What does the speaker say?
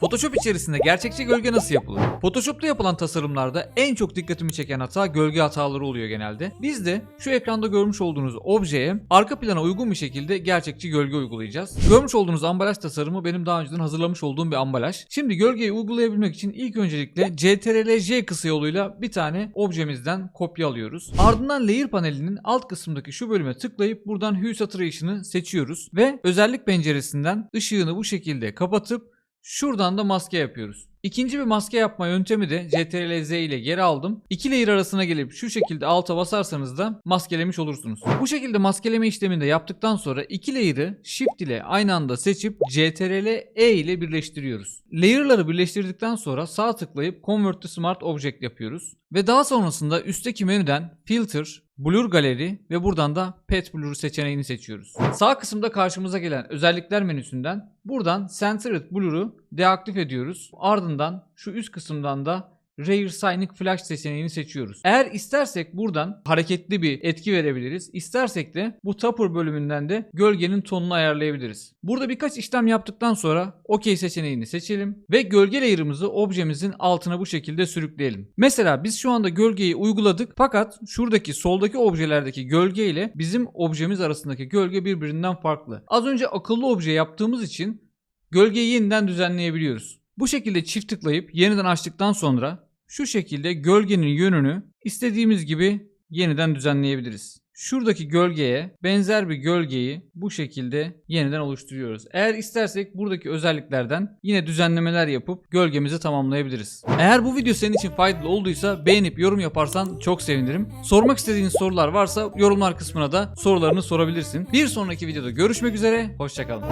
Photoshop içerisinde gerçekçi gölge nasıl yapılır? Photoshop'ta yapılan tasarımlarda en çok dikkatimi çeken hata gölge hataları oluyor genelde. Biz de şu ekranda görmüş olduğunuz objeye arka plana uygun bir şekilde gerçekçi gölge uygulayacağız. Görmüş olduğunuz ambalaj tasarımı benim daha önceden hazırlamış olduğum bir ambalaj. Şimdi gölgeyi uygulayabilmek için ilk öncelikle CTRL-J kısa yoluyla bir tane objemizden kopya alıyoruz. Ardından layer panelinin alt kısmındaki şu bölüme tıklayıp buradan Hue Saturation'ı seçiyoruz ve özellik penceresinden ışığını bu şekilde kapatıp Şuradan da maske yapıyoruz. İkinci bir maske yapma yöntemi de CTRL-Z ile geri aldım. İki layer arasına gelip şu şekilde alta basarsanız da maskelemiş olursunuz. Bu şekilde maskeleme işlemini de yaptıktan sonra iki layer'ı Shift ile aynı anda seçip CTRL-E ile birleştiriyoruz. Layer'ları birleştirdikten sonra sağ tıklayıp Convert to Smart Object yapıyoruz. Ve daha sonrasında üstteki menüden Filter, Blur Galeri ve buradan da Pet Blur seçeneğini seçiyoruz. Sağ kısımda karşımıza gelen özellikler menüsünden buradan Centered Blur'u deaktif ediyoruz. Ardından şu üst kısımdan da Rare Scenic Flash seçeneğini seçiyoruz. Eğer istersek buradan hareketli bir etki verebiliriz. İstersek de bu Topper bölümünden de gölgenin tonunu ayarlayabiliriz. Burada birkaç işlem yaptıktan sonra OK seçeneğini seçelim ve gölge layer'ımızı objemizin altına bu şekilde sürükleyelim. Mesela biz şu anda gölgeyi uyguladık fakat şuradaki soldaki objelerdeki gölge ile bizim objemiz arasındaki gölge birbirinden farklı. Az önce akıllı obje yaptığımız için gölgeyi yeniden düzenleyebiliyoruz. Bu şekilde çift tıklayıp yeniden açtıktan sonra şu şekilde gölgenin yönünü istediğimiz gibi yeniden düzenleyebiliriz. Şuradaki gölgeye benzer bir gölgeyi bu şekilde yeniden oluşturuyoruz. Eğer istersek buradaki özelliklerden yine düzenlemeler yapıp gölgemizi tamamlayabiliriz. Eğer bu video senin için faydalı olduysa beğenip yorum yaparsan çok sevinirim. Sormak istediğin sorular varsa yorumlar kısmına da sorularını sorabilirsin. Bir sonraki videoda görüşmek üzere, hoşçakalın.